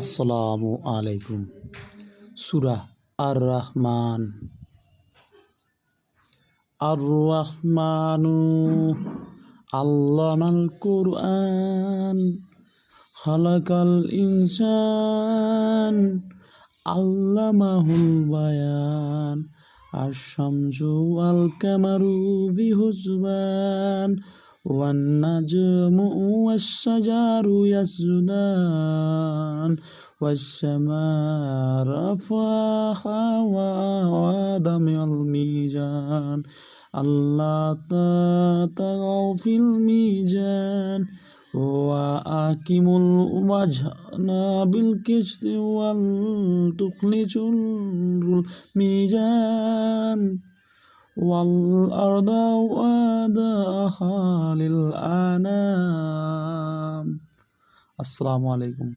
আসসালামু আলাইকুম। সুরা আর রহমান আর রহমানু আল্লামাল কুরআন, খালাকাল ইনসান, আল্লামাহুল বায়ান আশামসু আল কামারু বিহুজবান والنجم والشجر يسجدان والسماء رفعها وآدم الميزان ألا تطغوا في الميزان وأقيموا الوجه بالقسط ولتخرجوا الميزان والأرض وأداها للأنام. السلام عليكم.